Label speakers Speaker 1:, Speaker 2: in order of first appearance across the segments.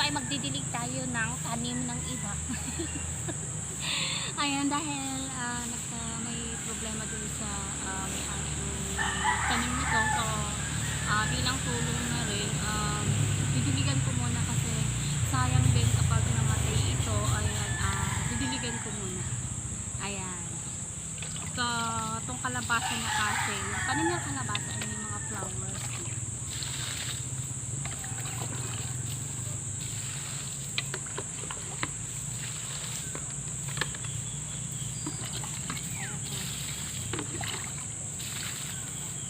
Speaker 1: ay magdidilig tayo ng tanim ng iba. Ayan, dahil ah, nagka, may problema dun sa uh, ng tanim nito. So, ah, bilang tulong na rin, um, didiligan ko muna kasi sayang din kapag namatay ito. Ayan, ah, didiligan ko muna. Ayan. So, itong kalabasa niya kasi, yung tanim niya kalabasa ay may mga flowers.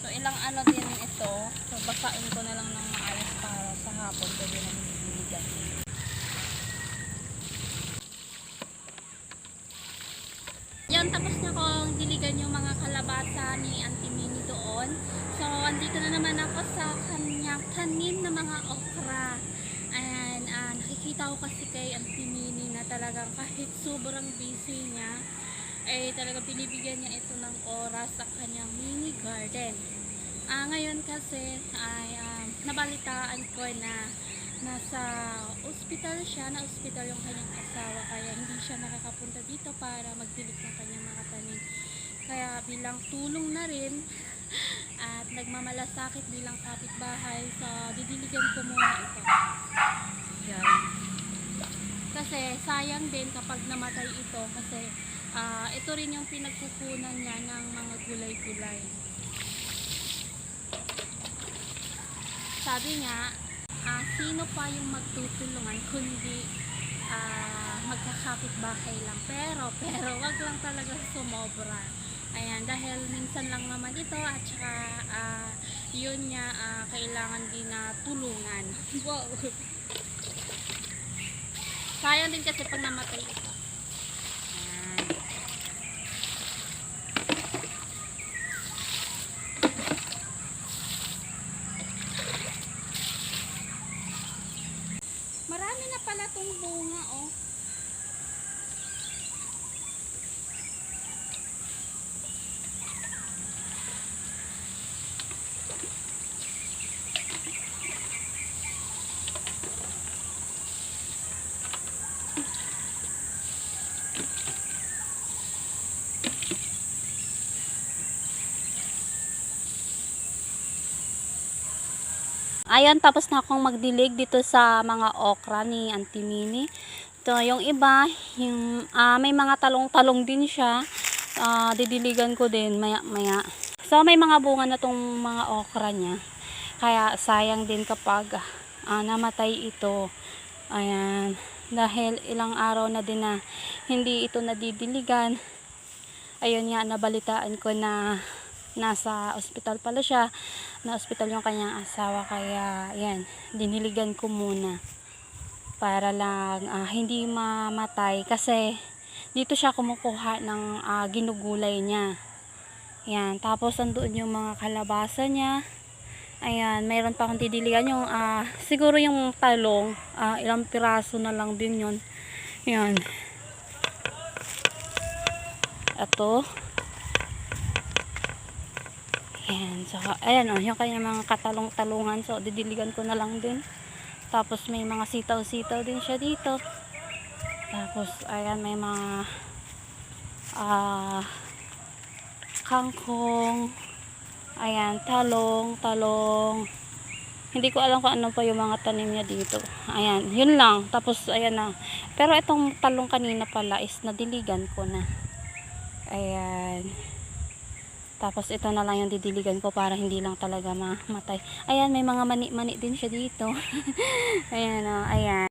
Speaker 1: So, ilang ano din ito. So, basain ko na lang ng maayos para sa hapon pwede na didiligan. Yan, tapos na kong diligan yung mga kalabasa ni Auntie Minnie doon. So, andito na naman ako sa kanyang tanim na mga okra. And ah, nakikita ko kasi kay Auntie Minnie na talagang kahit sobrang busy niya, ay talagang binibigyan niya ito ng oras sa kanyang mini garden. Ah, ngayon kasi ay ah, nabalitaan ko na nasa ospital siya, na ospital yung kanyang asawa kaya hindi siya nakakapunta dito para magdilig ng kanyang mga tanim. Kaya bilang tulong na rin at nagmamalasakit bilang kapitbahay so didiligan ko muna ito. Yan. Kasi sayang din kapag namatay ito kasi ah, ito rin yung pinagkukunan niya ng mga gulay-gulay. Sabi niya, ah, sino pa yung magtutulungan kundi ah, magkakapit bahay lang. Pero, pero wag lang talaga sumobra. Ayan, dahil minsan lang naman ito at saka ah, yun niya ah, kailangan din na tulungan. wow! Sayang din kasi pag namatay ito. Ayan. Marami na pala tong bunga, oh. Ayan, tapos na akong magdilig dito sa mga okra ni Auntie Minnie. Ito, yung iba, yung, ah, may mga talong-talong din siya. Ah, didiligan ko din maya-maya. So, may mga bunga na tong mga okra niya. Kaya, sayang din kapag ah, namatay ito. Ayan. Dahil ilang araw na din na hindi ito nadidiligan. Ayun nga, nabalitaan ko na nasa ospital pala siya. Na ospital yung kanyang asawa. Kaya yan. Diniligan ko muna. Para lang ah, hindi mamatay. Kasi dito siya kumukuha ng ah, ginugulay niya. Yan. Tapos andoon yung mga kalabasa niya. Ayan. Mayroon pa akong didiligan yung ah, siguro yung talong. Ah, ilang piraso na lang din yun. Yan. Ito Ayan, so, ayan o, yung kanya mga katalong-talungan. So, didiligan ko na lang din. Tapos, may mga sitaw-sitaw din siya dito. Tapos, ayan, may mga ah kangkong. Ayan, talong, talong. Hindi ko alam kung ano pa yung mga tanim niya dito. Ayan, yun lang. Tapos, ayan na. Pero, itong talong kanina pala is nadiligan ko na. Ayan. Tapos ito na lang yung didiligan ko para hindi lang talaga mamatay. Ayan, may mga mani-mani din siya dito. ayan o, ayan.